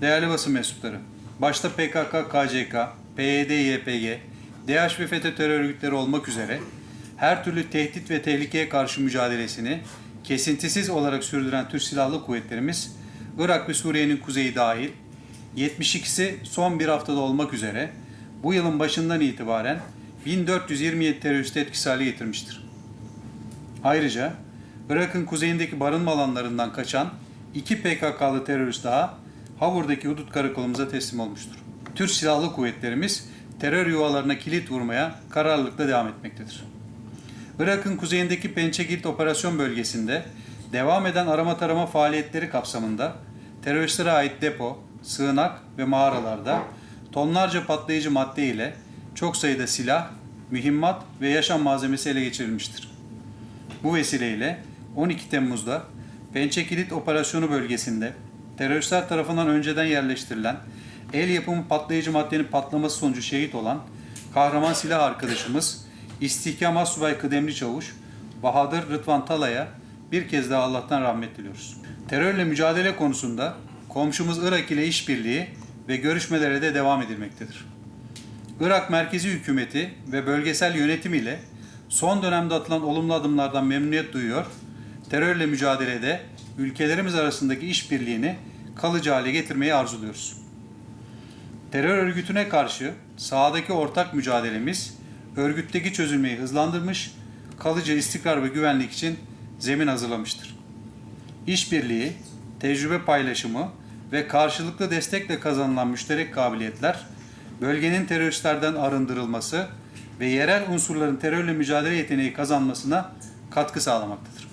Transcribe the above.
Değerli basın mensupları, başta PKK, KCK, PYD, YPG, DH ve FETÖ terör örgütleri olmak üzere her türlü tehdit ve tehlikeye karşı mücadelesini kesintisiz olarak sürdüren Türk Silahlı Kuvvetlerimiz, Irak ve Suriye'nin kuzeyi dahil 72'si son bir haftada olmak üzere bu yılın başından itibaren 1427 terörist etkisi hale getirmiştir. Ayrıca Irak'ın kuzeyindeki barınma alanlarından kaçan iki PKK'lı terörist daha Havur'daki hudut karakolumuza teslim olmuştur. Türk Silahlı Kuvvetlerimiz terör yuvalarına kilit vurmaya kararlılıkla devam etmektedir. Irak'ın kuzeyindeki Pençekilit operasyon bölgesinde devam eden arama tarama faaliyetleri kapsamında teröristlere ait depo, sığınak ve mağaralarda tonlarca patlayıcı madde ile çok sayıda silah, mühimmat ve yaşam malzemesi ele geçirilmiştir. Bu vesileyle 12 Temmuz'da Pençekilit operasyonu bölgesinde teröristler tarafından önceden yerleştirilen el yapımı patlayıcı maddenin patlaması sonucu şehit olan kahraman silah arkadaşımız İstihkam Asubay Kıdemli Çavuş Bahadır Rıdvan Talay'a bir kez daha Allah'tan rahmet diliyoruz. Terörle mücadele konusunda komşumuz Irak ile işbirliği ve görüşmelere de devam edilmektedir. Irak merkezi hükümeti ve bölgesel yönetim ile son dönemde atılan olumlu adımlardan memnuniyet duyuyor. Terörle mücadelede ülkelerimiz arasındaki işbirliğini kalıcı hale getirmeyi arzuluyoruz. Terör örgütüne karşı sahadaki ortak mücadelemiz örgütteki çözülmeyi hızlandırmış, kalıcı istikrar ve güvenlik için zemin hazırlamıştır. İşbirliği, tecrübe paylaşımı ve karşılıklı destekle kazanılan müşterek kabiliyetler, bölgenin teröristlerden arındırılması ve yerel unsurların terörle mücadele yeteneği kazanmasına katkı sağlamaktadır.